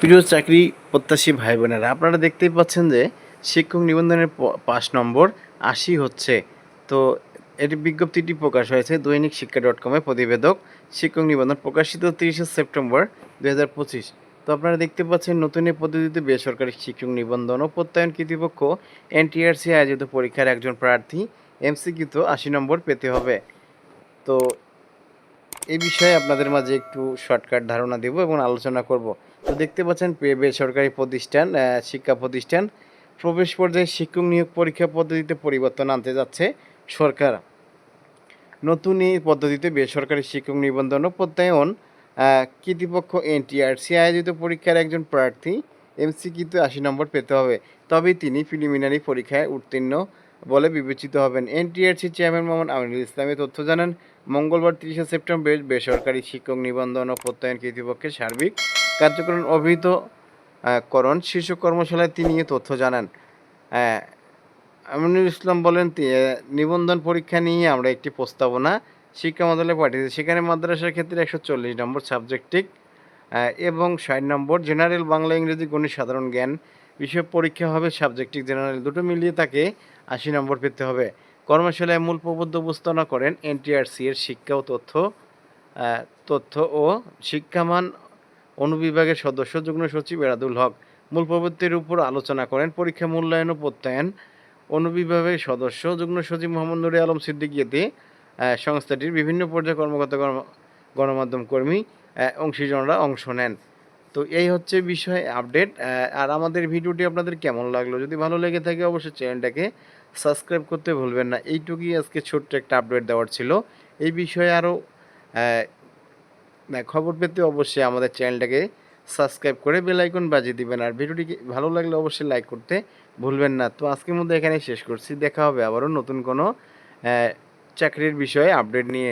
প্রিয় চাকরি প্রত্যাশী ভাই বোনেরা আপনারা দেখতেই পাচ্ছেন যে শিক্ষক নিবন্ধনের প- পাঁচ নম্বর আশি হচ্ছে। তো এর বিজ্ঞপ্তিটি প্রকাশ হয়েছে দৈনিক শিক্ষা ডট কমে, প্রতিবেদক শিক্ষক নিবন্ধন প্রকাশিত তিরিশে সেপ্টেম্বর দুই হাজার পঁচিশ। তো আপনারা দেখতে পাচ্ছেন নতুন এই পদ্ধতিতে বেসরকারি শিক্ষক নিবন্ধন ও প্রত্যয়ন কর্তৃপক্ষ এনটিআরসি আয়োজিত পরীক্ষার একজন প্রার্থী এমসিকিউতে আশি নম্বর পেতে হবে। তো এই বিষয়ে আপনাদের মাঝে একটু শর্টকাট ধারণা দেব এবং আলোচনা করব। তো দেখতে পাচ্ছেন বেসরকারি প্রতিষ্ঠান শিক্ষা প্রতিষ্ঠান, প্রবেশ পর্যায়ে শিক্ষক নিয়োগ পরীক্ষা পদ্ধতিতে পরিবর্তন আনতে যাচ্ছে সরকার। নতুন এই পদ্ধতিতে বেসরকারি শিক্ষক নিবন্ধন ও প্রত্যয়ন কর্তৃপক্ষ এনটিআরসি আয়োজিত পরীক্ষার একজন প্রার্থী এমসিকিউতে আশি নম্বর পেতে হবে। তবেই তিনি প্রিলিমিনারি পরীক্ষায় উত্তীর্ণ বলে বিবেচিত হবেন। এনটিআরসি চেয়ারম্যান মোহাম্মদ আমিনুল ইসলামী তথ্য জানান, মঙ্গলবার তিরিশে সেপ্টেম্বর বেসরকারি শিক্ষক নিবন্ধন ও প্রত্যয়ন কর্তৃপক্ষের সার্বিক কার্যক্রম অভিহিত করণ শীর্ষ কর্মশালায় তিনি তথ্য জানান। আমিনুল ইসলাম বলেন নিবন্ধন পরীক্ষা নিয়ে আমরা একটি প্রস্তাবনা শিক্ষা মন্ত্রণালয়ে পাঠিয়েছি। সেখানে মাদ্রাসার ক্ষেত্রে একশো চল্লিশ নম্বর সাবজেক্টিক এবং ষাট নম্বর জেনারেল বাংলা, ইংরেজি গণিত সাধারণ জ্ঞান। বিষয় পরীক্ষা হবে সাবজেক্টিক জেনারেল দুটো মিলিয়ে তাকে আশি নম্বর পেতে হবে। কর্মশালায় মূল প্রবদ্ধ উপস্থাপনা করেন এনটিআরসি এর শিক্ষা ও তথ্য তথ্য ও শিক্ষামান অনুবিভাগের সদস্য, যুগ্ম সচিব এরাদুল হক। মূল প্রবৃত্তির উপর আলোচনা করেন, পরীক্ষা মূল্যায়ন ও প্রত্যয়ন অনুবিভাগের সদস্য, যুগ্ম সচিব মোহাম্মদ নুরে আলম সিদ্দিকিয়াতে সংস্থাটির বিভিন্ন পর্যায়ে কর্মকর্তা, কর্ম- গণমাধ্যম কর্মী অংশীজনরা অংশ নেন। তো এই হচ্ছে বিষয় আপডেট আর আমাদের ভিডিওটি আপনাদের কেমন লাগল? যদি ভালো লেগে থাকে অবশ্যই চ্যানেলটাকে সাবস্ক্রাইব করতে ভুলবেন না। এইটুকুই আজকে ছোট্ট একটা আপডেট দেওয়ার ছিল। এই বিষয়ে আরও খবর পেতে অবশ্যই আমাদের চ্যানেলটাকে সাবস্ক্রাইব করে বেলাইকন বাজিয়ে দিবেন। আর ভিডিওটি ভালো লাগলে অবশ্যই লাইক করতে ভুলবেন না। তো আজকের মধ্যে এখানে শেষ করছি। দেখা হবে আবারও নতুন কোনো চাকরির বিষয়ে আপডেট নিয়ে।